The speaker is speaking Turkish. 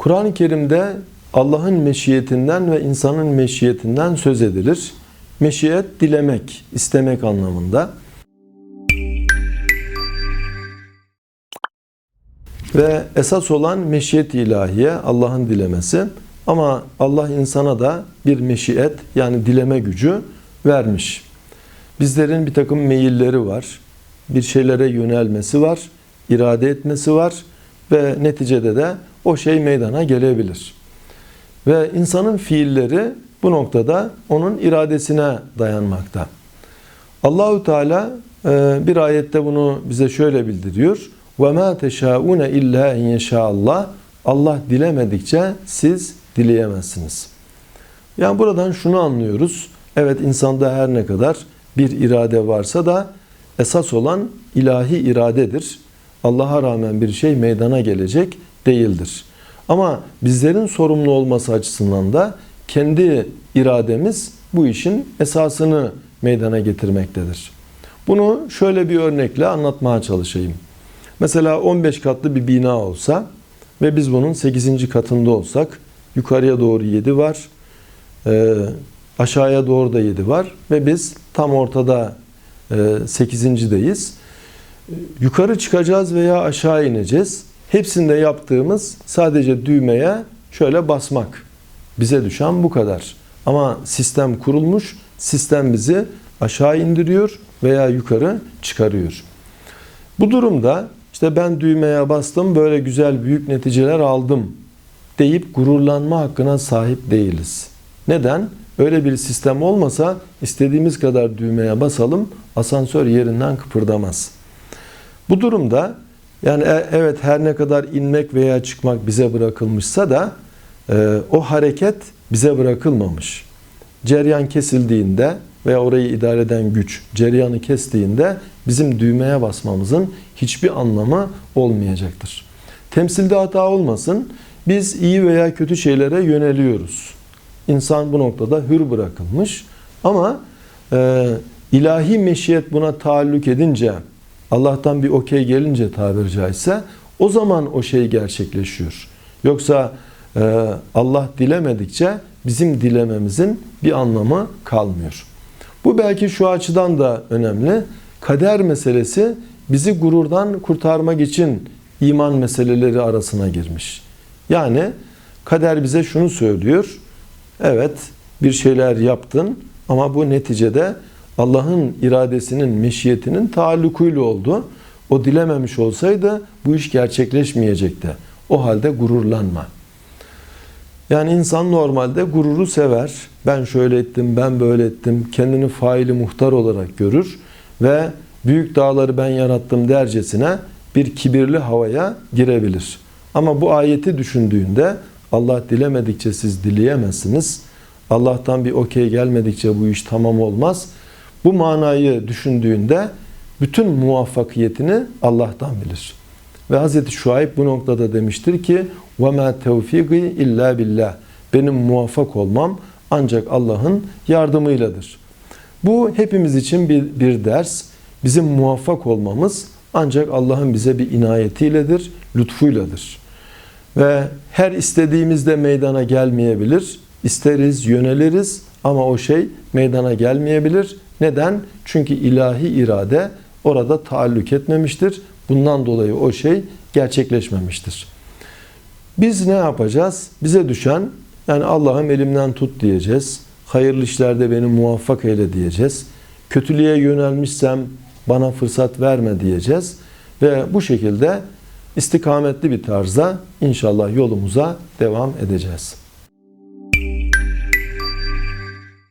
Kur'an-ı Kerim'de Allah'ın meşiyetinden ve insanın meşiyetinden söz edilir. Meşiyet dilemek, istemek anlamında. Ve esas olan meşiyet ilahiye, Allah'ın dilemesi. Ama Allah insana da bir meşiyet yani dileme gücü vermiş. Bizlerin bir takım meyilleri var. Bir şeylere yönelmesi var. irade etmesi var. Ve neticede de o şey meydana gelebilir. Ve insanın fiilleri bu noktada onun iradesine dayanmakta. Allahu Teala e, bir ayette bunu bize şöyle bildiriyor. Ve ma teşaune illa en yeşaallah. Allah dilemedikçe siz dileyemezsiniz. Yani buradan şunu anlıyoruz. Evet insanda her ne kadar bir irade varsa da esas olan ilahi iradedir. Allah'a rağmen bir şey meydana gelecek değildir. Ama bizlerin sorumlu olması açısından da kendi irademiz bu işin esasını meydana getirmektedir. Bunu şöyle bir örnekle anlatmaya çalışayım. Mesela 15 katlı bir bina olsa ve biz bunun 8. katında olsak yukarıya doğru 7 var, e, aşağıya doğru da 7 var ve biz tam ortada e, 8.deyiz. Yukarı çıkacağız veya aşağı ineceğiz. Hepsinde yaptığımız sadece düğmeye şöyle basmak. Bize düşen bu kadar. Ama sistem kurulmuş, sistem bizi aşağı indiriyor veya yukarı çıkarıyor. Bu durumda işte ben düğmeye bastım, böyle güzel büyük neticeler aldım deyip gururlanma hakkına sahip değiliz. Neden? Öyle bir sistem olmasa istediğimiz kadar düğmeye basalım, asansör yerinden kıpırdamaz. Bu durumda yani e- evet her ne kadar inmek veya çıkmak bize bırakılmışsa da e, o hareket bize bırakılmamış. Ceryan kesildiğinde veya orayı idare eden güç ceryanı kestiğinde bizim düğmeye basmamızın hiçbir anlamı olmayacaktır. Temsilde hata olmasın. Biz iyi veya kötü şeylere yöneliyoruz. İnsan bu noktada hür bırakılmış ama e, ilahi meşiyet buna taalluk edince Allah'tan bir okey gelince tabiri caizse o zaman o şey gerçekleşiyor. Yoksa e, Allah dilemedikçe bizim dilememizin bir anlamı kalmıyor. Bu belki şu açıdan da önemli. Kader meselesi bizi gururdan kurtarmak için iman meseleleri arasına girmiş. Yani kader bize şunu söylüyor. Evet bir şeyler yaptın ama bu neticede Allah'ın iradesinin, meşiyetinin taallukuyla oldu. O dilememiş olsaydı bu iş gerçekleşmeyecekti. O halde gururlanma. Yani insan normalde gururu sever. Ben şöyle ettim, ben böyle ettim. Kendini faili muhtar olarak görür ve büyük dağları ben yarattım dercesine bir kibirli havaya girebilir. Ama bu ayeti düşündüğünde Allah dilemedikçe siz dileyemezsiniz. Allah'tan bir okey gelmedikçe bu iş tamam olmaz. Bu manayı düşündüğünde bütün muvaffakiyetini Allah'tan bilir. Ve Hz. Şuayb bu noktada demiştir ki وَمَا تَوْفِقِ illa billah. Benim muvaffak olmam ancak Allah'ın yardımıyladır. Bu hepimiz için bir, bir ders. Bizim muvaffak olmamız ancak Allah'ın bize bir inayetiyledir, lütfuyladır. Ve her istediğimizde meydana gelmeyebilir. İsteriz, yöneliriz ama o şey meydana gelmeyebilir. Neden? Çünkü ilahi irade orada taalluk etmemiştir. Bundan dolayı o şey gerçekleşmemiştir. Biz ne yapacağız? Bize düşen yani Allah'ım elimden tut diyeceğiz. Hayırlı işlerde beni muvaffak eyle diyeceğiz. Kötülüğe yönelmişsem bana fırsat verme diyeceğiz. Ve bu şekilde istikametli bir tarzda inşallah yolumuza devam edeceğiz.